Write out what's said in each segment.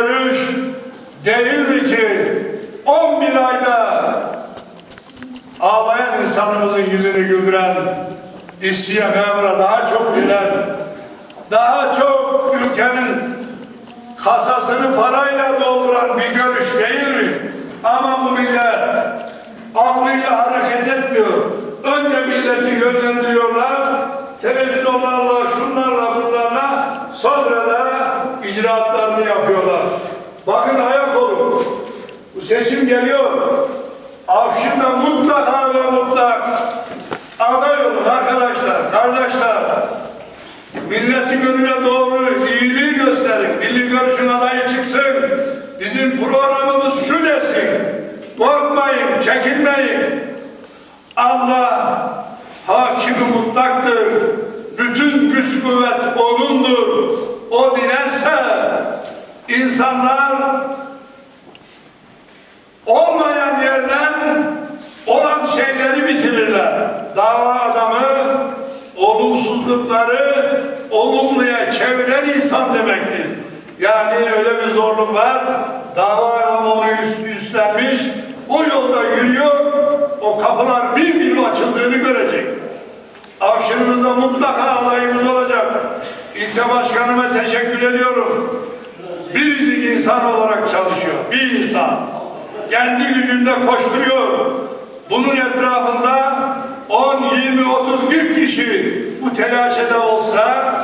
görüş değil mi ki 11 ayda ağlayan insanımızın yüzünü güldüren, işçiye memura daha çok gülen, daha çok ülkenin kasasını parayla dolduran bir görüş değil mi? Ama bu millet aklıyla hareket etmiyor. Önce milleti yönlendiriyorlar. Televizyonlarla, şunlarla, bunlarla sonra da icraatlarını yapıyorlar. Bakın ayak olun. Bu seçim geliyor. Afşin'de mutlaka ve mutlak aday olun arkadaşlar, kardeşler. Milleti önüne doğru iyiliği gösterin. Milli görüşün adayı çıksın. Bizim programımız şu desin. Korkmayın, çekinmeyin. Allah hakimi mutlaktır. Bütün güç kuvvet O'nundur. O dilerse insanlar olmayan yerden olan şeyleri bitirirler. Dava adamı olumsuzlukları olumluya çeviren insan demektir. Yani öyle bir zorluk var. Dava adamı onu üst- üstlenmiş. O yolda yürüyor. O kapılar bir bir açıldığını görecek. Avşınımızda mutlaka alayımız olacak. İlçe başkanıma teşekkür ediyorum. Biricik insan olarak çalışıyor. Bir insan. Kendi gücünde koşturuyor. Bunun etrafında 10, 20, 30, 40 kişi bu telaşede olsa,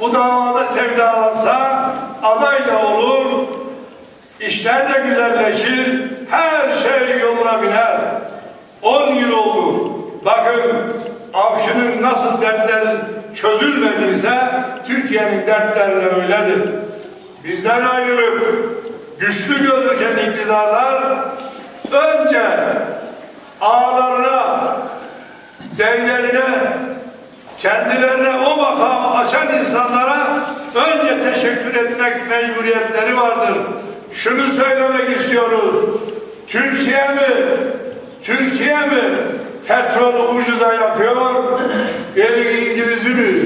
bu davada sevdalansa aday da olur, işler de güzelleşir, her şey yoluna biner. 10 yıl oldu. Bakın Avşı'nın nasıl dertleri çözülmediyse Türkiye'nin dertleri de öyledir. Bizden ayrılıp güçlü gözüken iktidarlar önce ağlarına, beylerine, kendilerine o makamı açan insanlara önce teşekkür etmek mecburiyetleri vardır. Şunu söylemek istiyoruz. Türkiye mi, Türkiye mi petrolü ucuza yapıyor, gelin İngiliz'i mi?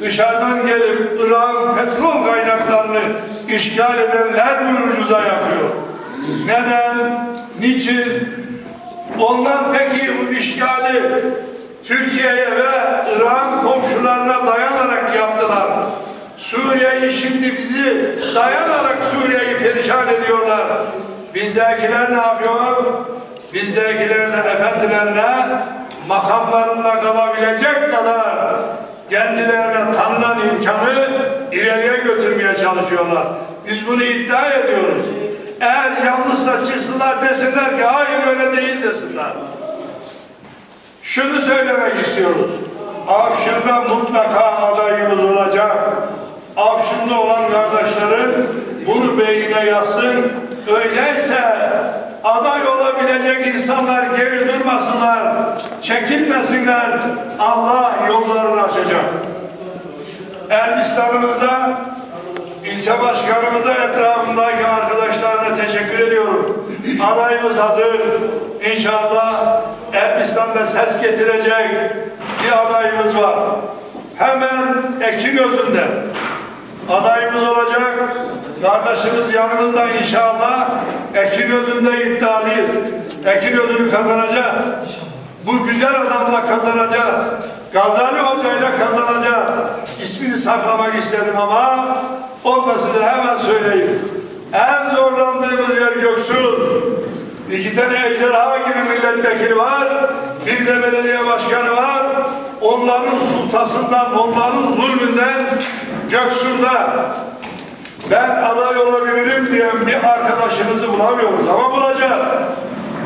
Dışarıdan gelip Irak'ın petrol kaynaklarını işgal edenler mi ucuza yapıyor? Neden? Niçin? Onlar peki bu işgali Türkiye'ye ve Irak'ın komşularına dayanarak yaptılar. Suriye'yi şimdi bizi dayanarak Suriye'yi perişan ediyorlar. Bizdekiler ne yapıyor? Bizdekiler de efendilerine makamlarında kalabilecek kadar kendilerine tanınan imkanı ileriye götürmeye çalışıyorlar. Biz bunu iddia ediyoruz. Eğer yanlışsa çıksınlar desinler ki hayır öyle değil desinler. Şunu söylemek istiyoruz. Afşin'de mutlaka adayımız olacak. Afşin'de olan kardeşlerim bunu beynine yazsın. Öyleyse aday olabilecek insanlar geri durmasınlar, çekinmesinler. Allah yollarını açacak. Elbistan'ımızda ilçe başkanımıza etrafındaki arkadaşlarına teşekkür ediyorum. Adayımız hazır. İnşallah Elbistan'da ses getirecek bir adayımız var. Hemen Ekin özünde adayımız olacak. Kardeşimiz yanımızda inşallah. Ekin özünde iddialıyız. Ekin özünü kazanacağız. Bu güzel adamla kazanacağız. Gazali Hoca'yla kazanacağız. İsmini saklamak istedim ama olmasın da hemen söyleyeyim. En zorlandığımız yer Göksu. İki tane ejderha gibi milletvekili var. Bir de belediye başkanı var. Onların sultasından, onların zulmünden Göksu'nda ben aday olabilirim diyen bir arkadaşımızı bulamıyoruz ama bulacağız.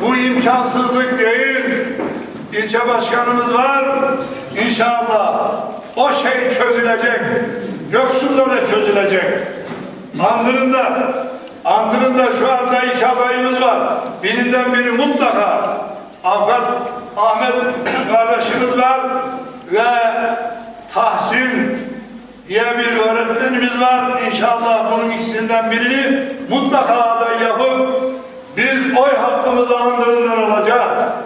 Bu imkansızlık değil. İlçe başkanımız var. İnşallah o şey çözülecek. Göksu'nda da çözülecek. Andırında Andırında şu anda iki adayımız var. Birinden biri mutlaka Avukat Ahmet kardeşimiz var ve Tahsin diye bir öğretmenimiz var. İnşallah bunun ikisinden birini mutlaka aday yapıp biz oy hakkımızı andırından alacağız.